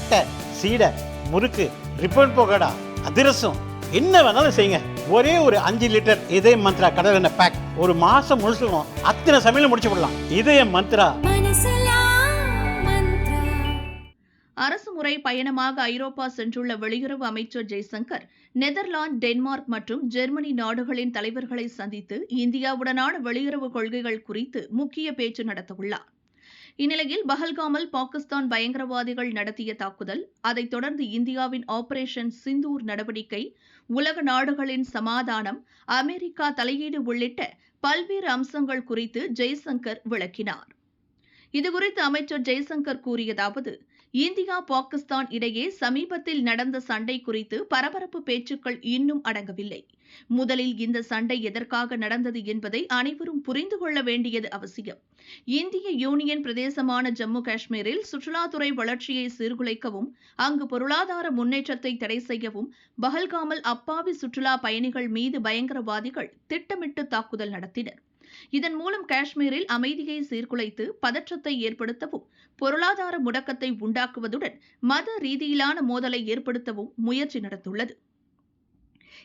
அட்டை சீடை முறுக்கு ரிப்பன் போகடா அதிரசம் என்ன வேணாலும் செய்யுங்க. ஒரே ஒரு அஞ்சு லிட்டர் இதய மந்த்ரா கடல் எண்ணெய் பேக் ஒரு மாசம் முழுசுக்கும் அத்தனை சமையல முடிச்சு விடலாம். இதய மந்த்ரா. அரசு முறை பயணமாக ஐரோப்பா சென்றுள்ள வெளியுறவு அமைச்சர் ஜெய்சங்கர் நெதர்லாந்து டென்மார்க் மற்றும் ஜெர்மனி நாடுகளின் தலைவர்களை சந்தித்து இந்தியாவுடனான வெளியுறவு கொள்கைகள் குறித்து முக்கிய பேச்சு நடத்தவுள்ளார். இந்நிலையில் பஹல்காமல் பாகிஸ்தான் பயங்கரவாதிகள் நடத்திய தாக்குதல் அதைத் தொடர்ந்து இந்தியாவின் ஆபரேஷன் சிந்தூர் நடவடிக்கை உலக நாடுகளின் சமாதானம் அமெரிக்கா தலையீடு உள்ளிட்ட பல்வேறு அம்சங்கள் குறித்து ஜெய்சங்கர் விளக்கினார். இதுகுறித்து அமைச்சர் ஜெய்சங்கர் கூறியதாவது இந்தியா பாகிஸ்தான் இடையே சமீபத்தில் நடந்த சண்டை குறித்து பரபரப்பு பேச்சுக்கள் இன்னும் அடங்கவில்லை. முதலில் இந்த சண்டை எதற்காக நடந்தது என்பதை அனைவரும் புரிந்து கொள்ள வேண்டியது அவசியம். இந்திய யூனியன் பிரதேசமான ஜம்மு காஷ்மீரில் சுற்றுலாத்துறை வளர்ச்சியை சீர்குலைக்கவும் அங்கு பொருளாதார முன்னேற்றத்தை தடை செய்யவும் பஹல்காமல் அப்பாவி சுற்றுலா பயணிகள் மீது பயங்கரவாதிகள் திட்டமிட்டு தாக்குதல் நடத்தினர். இதன் மூலம் காஷ்மீரில் அமைதியை சீர்குலைத்து பதற்றத்தை ஏற்படுத்தவும் பொருளாதார முடக்கத்தை உண்டாக்குவதுடன் மத ரீதியிலான மோதலை ஏற்படுத்தவும் முயற்சி நடத்துள்ளது.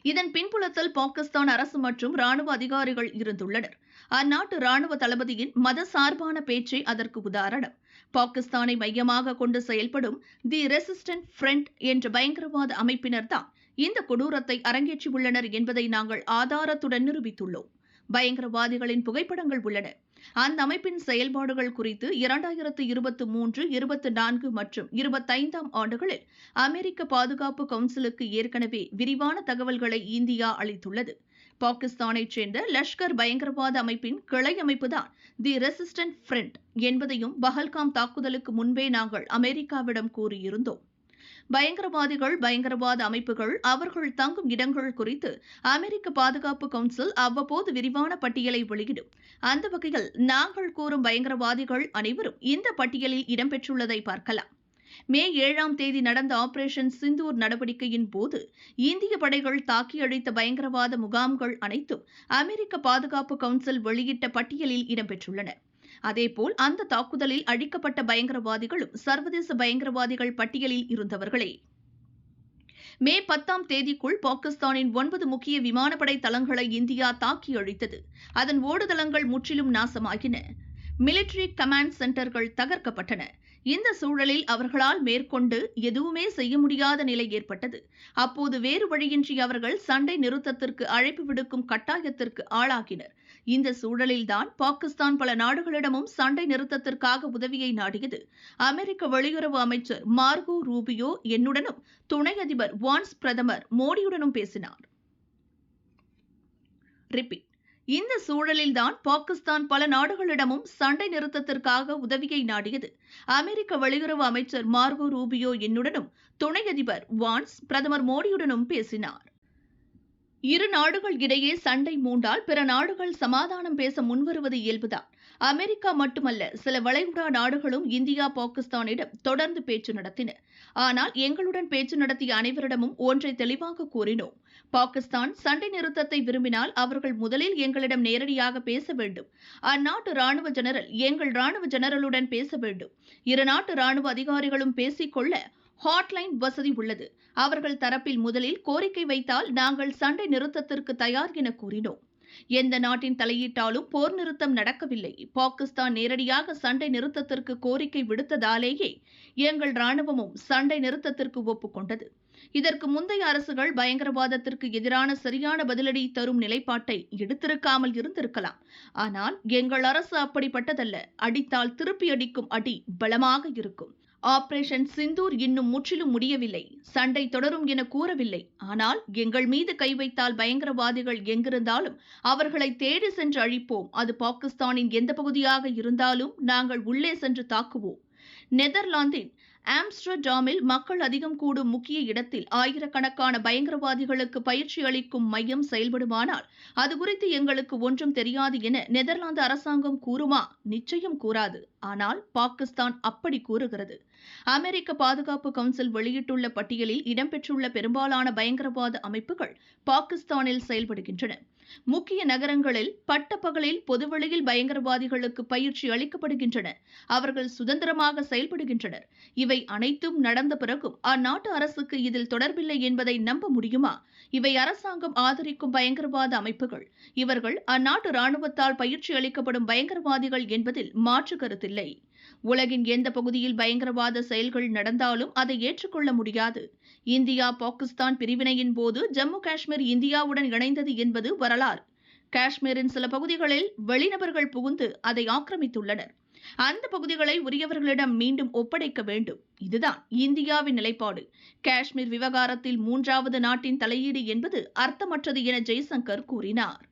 இதன் பின்புலத்தில் பாகிஸ்தான் அரசு மற்றும் ராணுவ அதிகாரிகள் இருந்துள்ளனர். அந்நாட்டு ராணுவ தளபதியின் மத சார்பான பேச்சே அதற்கு உதாரணம். பாகிஸ்தானை மையமாக கொண்டு செயல்படும் தி ரெசிஸ்டன்ட் ஃப்ரண்ட் என்ற பயங்கரவாத அமைப்பினர்தான் இந்த கொடூரத்தை அரங்கேற்றியுள்ளனர் என்பதை நாங்கள் ஆதாரத்துடன் நிரூபித்துள்ளோம். பயங்கரவாதிகளின் புகைப்படங்கள் உள்ளன. அந்த அமைப்பின் செயல்பாடுகள் குறித்து இரண்டாயிரத்து இருபத்தி மூன்று இருபத்தி நான்கு மற்றும் இருபத்தைந்தாம் ஆண்டுகளில் அமெரிக்க பாதுகாப்பு கவுன்சிலுக்கு ஏற்கனவே விரிவான தகவல்களை இந்தியா அளித்துள்ளது. பாகிஸ்தானைச் சேர்ந்த லஷ்கர் பயங்கரவாத அமைப்பின் கிளை அமைப்புதான் தி ரெசிஸ்டன்ட் ஃப்ரண்ட் என்பதையும் பஹல்காம் தாக்குதலுக்கு முன்பே நாங்கள் அமெரிக்காவிடம் கூறியிருந்தோம். பயங்கரவாதிகள் பயங்கரவாத அமைப்புகள் அவர்கள் தங்கும் இடங்கள் குறித்து அமெரிக்க பாதுகாப்பு கவுன்சில் அவ்வப்போது விரிவான பட்டியலை வெளியிடும். அந்த வகையில் நாங்கள் கூறும் பயங்கரவாதிகள் அனைவரும் இந்த பட்டியலில் இடம்பெற்றுள்ளதை பார்க்கலாம். மே ஏழாம் தேதி நடந்த ஆபரேஷன் சிந்தூர் நடவடிக்கையின் போது இந்திய படைகள் தாக்கி அழித்த பயங்கரவாத முகாம்கள் அனைத்தும் அமெரிக்க பாதுகாப்பு கவுன்சில் வெளியிட்ட பட்டியலில் இடம்பெற்றுள்ளன. அதேபோல் அந்த தாக்குதலில் அழிக்கப்பட்ட பயங்கரவாதிகளும் சர்வதேச பயங்கரவாதிகள் பட்டியலில் இருந்தவர்களே. மே பத்தாம் தேதிக்குள் பாகிஸ்தானின் ஒன்பது முக்கிய விமானப்படை தளங்களை இந்தியா தாக்கி அழித்தது. அதன் ஓடுதளங்கள் முற்றிலும் நாசமாகின. Military command சென்டர்கள் தகர்க்கப்பட்டன. இந்த சூழலில் அவர்களால் மேற்கொண்டு எதுவுமே செய்ய முடியாத நிலை ஏற்பட்டது. அப்போது வேறு வழியின்றி அவர்கள் சண்டை நிறுத்தத்திற்கு அழைப்பு விடுக்கும் கட்டாயத்திற்கு ஆளாகினர். இந்த சூழலில்தான் பாகிஸ்தான் பல நாடுகளிடமும் சண்டை நிறுத்தத்திற்காக உதவியை நாடியது. அமெரிக்க வெளியுறவு அமைச்சர் மார்கோ ரூபியோ என்னுடனும் துணை அதிபர் வான்ஸ் பிரதமர் மோடியுடனும் பேசினார். ரிப்பீட். இந்த சூழலில்தான் பாகிஸ்தான் பல நாடுகளிடமும் சண்டை நிறுத்தத்திற்காக உதவியை நாடியது. அமெரிக்க வெளியுறவு அமைச்சர் மார்கோ ரூபியோ என்னுடனும் துணை அதிபர் வான்ஸ் பிரதமர் மோடியுடனும் பேசினார். இரு நாடுகள் இடையே சண்டை மூண்டால் பிற நாடுகள் சமாதானம் பேச முன்வருவது இயல்புதான். அமெரிக்கா மட்டுமல்ல சில வளைகுடா நாடுகளும் இந்தியா பாகிஸ்தானிடம் தொடர்ந்து பேச்சு நடத்தின. ஆனால் எங்களுடன் பேச்சு நடத்திய அனைவரிடமும் ஒன்றை தெளிவாக கூறினோம். பாகிஸ்தான் சண்டை நிறுத்தத்தை விரும்பினால் அவர்கள் முதலில் எங்களிடம் நேரடியாக பேச வேண்டும். அந்நாட்டு ராணுவ ஜெனரல் எங்கள் ராணுவ ஜெனரலுடன் பேச வேண்டும். இரு நாட்டு ராணுவ அதிகாரிகளும் பேசிக்கொள்ள ஹாட்லைன் வசதி உள்ளது. அவர்கள் தரப்பில் முதலில் கோரிக்கை வைத்தால் நாங்கள் சண்டை நிறுத்தத்திற்கு தயார் என கூறினோம். எந்த நாட்டின் தலையீட்டாலும் போர் நிறுத்தம் நடக்கவில்லை. பாகிஸ்தான் நேரடியாக சண்டை நிறுத்தத்திற்கு கோரிக்கை விடுத்ததாலேயே எங்கள் ராணுவமும் சண்டை நிறுத்தத்திற்கு ஒப்புக்கொண்டது. இதற்கு முந்தைய அரசுகள் பயங்கரவாதத்திற்கு எதிரான சரியான பதிலடி தரும் நிலைப்பாட்டை எடுத்திருக்காமல் இருந்திருக்கலாம். ஆனால் எங்கள் அரசு அப்படிப்பட்டதல்ல. அடித்தால் திருப்பி அடிக்கும் அடி பலமாக இருக்கும். ஆபரேஷன் சிந்தூர் இன்னும் முற்றிலும் முடியவில்லை. சண்டை தொடரும் என கூறவில்லை. ஆனால் எங்கள் மீது கை வைத்தால் பயங்கரவாதிகள் எங்கிருந்தாலும் அவர்களை தேடி சென்று அழிப்போம். அது பாகிஸ்தானின் எந்த பகுதியாக இருந்தாலும் நாங்கள் உள்ளே சென்று தாக்குவோம். நெதர்லாந்தின் ஆம்ஸ்டர்டாமில் மக்கள் அதிகம் கூடும் முக்கிய இடத்தில் ஆயிரக்கணக்கான பயங்கரவாதிகளுக்கு பயிற்சி அளிக்கும் மையம் செயல்படுமானால் அது குறித்து எங்களுக்கு ஒன்றும் தெரியாது என நெதர்லாந்து அரசாங்கம் கூறுமா? நிச்சயம் கூறாது. ஆனால் பாகிஸ்தான் அப்படி கூறுகிறது. அமெரிக்க பாதுகாப்பு கவுன்சில் வெளியிட்டுள்ள பட்டியலில் இடம்பெற்றுள்ள பெரும்பாலான பயங்கரவாத அமைப்புகள் பாகிஸ்தானில் செயல்படுகின்றன. முக்கிய நகரங்களில் பட்டப்பகலில் பொதுவெளியில் பயங்கரவாதிகளுக்கு பயிற்சி அளிக்கப்படுகின்றன. அவர்கள் சுதந்திரமாக செயல்படுகின்றனர். இவை அனைத்தும் நடந்த பிறகும் அந்நாட்டு அரசுக்கு இதில் தொடர்பில்லை என்பதை நம்ப முடியுமா? இவை அரசாங்கம் ஆதரிக்கும் பயங்கரவாத அமைப்புகள். இவர்கள் அந்நாட்டு ராணுவத்தால் பயிற்சி அளிக்கப்படும் பயங்கரவாதிகள் என்பதில் மாற்று கருத்தில்லை. உலகின் எந்த பகுதியில் பயங்கரவாத செயல்கள் நடந்தாலும் அதை ஏற்றுக்கொள்ள முடியாது. இந்தியா பாகிஸ்தான் பிரிவினையின் போது ஜம்மு காஷ்மீர் இந்தியாவுடன் இணைந்தது என்பது வரலாறு. காஷ்மீரின் சில பகுதிகளில் வெளிநபர்கள் புகுந்து அதை ஆக்கிரமித்துள்ளனர். அந்த பகுதிகளை உரியவர்களிடம் மீண்டும் ஒப்படைக்க வேண்டும். இதுதான் இந்தியாவின் நிலைப்பாடு. காஷ்மீர் விவகாரத்தில் மூன்றாவது நாட்டின் தலையீடு என்பது அர்த்தமற்றது என ஜெய்சங்கர் கூறினார்.